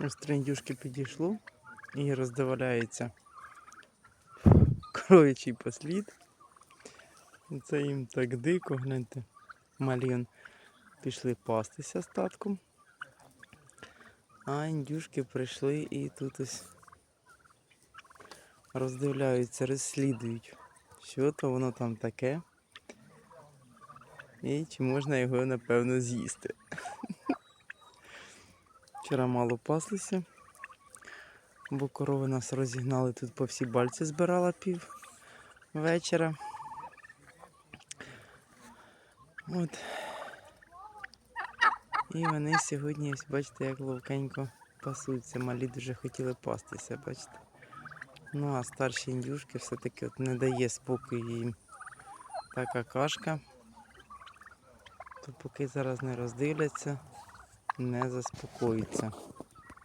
Ось три індюшки підійшло і роздивляється кроючий послід. Це їм так дико, гляньте. Малі пішли пастися з татком. А індюшки прийшли і тут ось роздивляються, розслідують, що то воно там таке. І чи можна його, напевно, з'їсти. Вчора мало паслися, бо корови нас розігнали тут по всій бальці збирала пів вечора. От. І вони сьогодні, бачите, як ловкенько пасуться. Малі дуже хотіли пастися, бачите. Ну а старші індюшки все-таки от не дає спокою їм така кашка. То поки зараз не роздивляться, не заспокоїться.